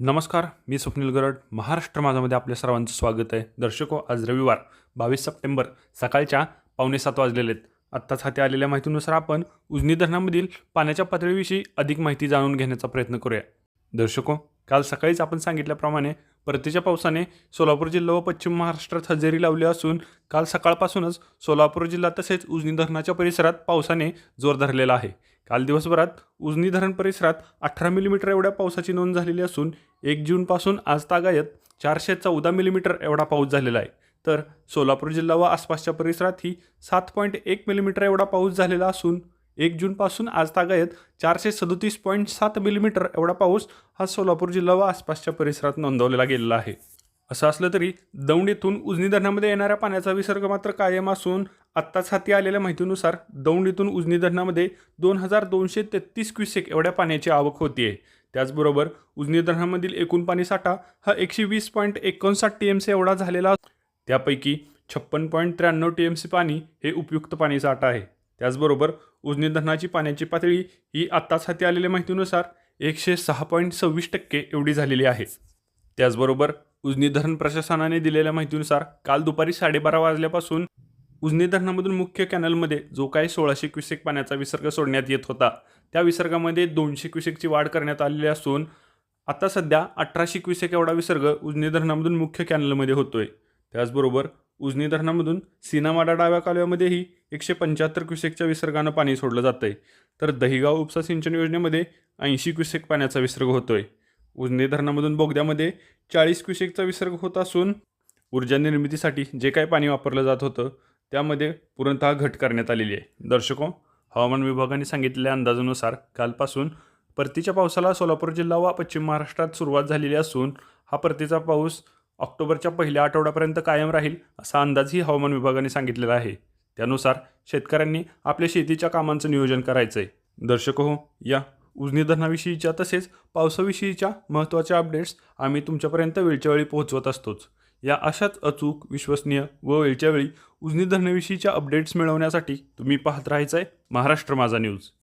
नमस्कार मी स्वप्नील गरड. महाराष्ट्र माझामध्ये आपल्या सर्वांचं स्वागत आहे. दर्शको हो, आज रविवार बावीस सप्टेंबर सकाळच्या पावणे सात वाजलेले आहेत. आत्ताच हाती आलेल्या माहितीनुसार आपण उजनी धरणामधील पाण्याच्या पातळीविषयी अधिक माहिती जाणून घेण्याचा प्रयत्न करूया. दर्शको हो, काल सकाळीच आपण सांगितल्याप्रमाणे परतीच्या पावसाने सोलापूर जिल्हा व पश्चिम महाराष्ट्रात हजेरी लावली असून काल सकाळपासूनच सोलापूर जिल्हा तसेच उजनी धरणाच्या परिसरात पावसाने जोर धरलेला आहे. काल दिवसभरात उजनी धरण परिसरात अठरा मिलीमीटर एवढ्या पावसाची नोंद झालेली असून एक जूनपासून आज तागायत चारशे चौदा मिलीमीटर एवढा पाऊस झालेला आहे. तर सोलापूर जिल्हा व आसपासच्या परिसरातही सात पॉईंट एक मिलीमीटर एवढा पाऊस झालेला असून एक जूनपासून आज तागायत चारशे सदोतीस पॉईंट सात मिलीमीटर एवढा पाऊस हा सोलापूर जिल्हा व आसपासच्या परिसरात नोंदवलेला गेलेला आहे. असं असलं तरी दौंड येथून उजनी धरणामध्ये येणाऱ्या पाण्याचा विसर्ग मात्र कायम असून आत्ताच हाती आलेल्या माहितीनुसार दौंड येथून उजनी धरणामध्ये दोन हजार दोनशे तेहतीस क्युसेक एवढ्या पाण्याची आवक होती आहे त्याचबरोबर उजनी धरणामधील एकूण पाणी साठा हा एकशे वीस पॉईंट एकोणसाठ टी एम सी एवढा झालेला त्यापैकी छप्पन पॉईंट त्र्याण्णव टी एम सी पाणी हे उपयुक्त पाणी साठा आहे. त्याचबरोबर उजनी धरणाची पाण्याची पातळी ही आत्ताच हाती आलेल्या माहितीनुसार एकशे सहा पॉईंट सव्वीस टक्के एवढी झालेली आहे. त्याचबरोबर उजनी धरण प्रशासनाने दिलेल्या माहितीनुसार काल दुपारी साडेबारा वाजल्यापासून उजनी धरणामधून मुख्य कॅनलमध्ये जो काही सोळाशे क्युसेक पाण्याचा विसर्ग सोडण्यात येत होता त्या विसर्गामध्ये दोनशे क्युसेकची वाढ करण्यात आलेली असून आता सध्या अठराशे क्युसेक एवढा विसर्ग उजनी धरणामधून मुख्य कॅनलमध्ये होतोय. त्याचबरोबर उजनी धरणामधून सीनामाडा डाव्या कालव्यामध्येही एकशे पंच्याहत्तर क्युसेकच्या विसर्गानं पाणी सोडलं जातं आहे तर दहिगाव उपसा सिंचन योजनेमध्ये ऐंशी क्युसेक पाण्याचा विसर्ग होतोय. उजनी धरणामधून बोगद्यामध्ये चाळीस क्युसेकचा विसर्ग होत असून ऊर्जा निर्मितीसाठी जे काही पाणी वापरलं जात होतं त्यामध्ये पूर्णतः घट करण्यात आलेली आहे. दर्शको हवामान विभागाने सांगितलेल्या अंदाजानुसार कालपासून परतीच्या पावसाला सोलापूर जिल्हा व पश्चिम महाराष्ट्रात सुरुवात झालेली असून हा परतीचा पाऊस ऑक्टोबरच्या पहिल्या आठवड्यापर्यंत कायम राहील असा अंदाजही हवामान विभागाने सांगितलेला आहे. त्यानुसार शेतकऱ्यांनी आपल्या शेतीच्या कामांचं नियोजन करायचं आहे दर्शक हो या उजनी धरणाविषयीच्या तसेच पावसाविषयीच्या महत्त्वाच्या अपडेट्स आम्ही तुमच्यापर्यंत वेळच्या वेळी पोहोचवत असतोच. या अशाच अचूक विश्वसनीय व वेळच्या वेळी उजनी धरणाविषयीच्या अपडेट्स मिळवण्यासाठी तुम्ही पाहत राहायचं आहे महाराष्ट्र माझा न्यूज.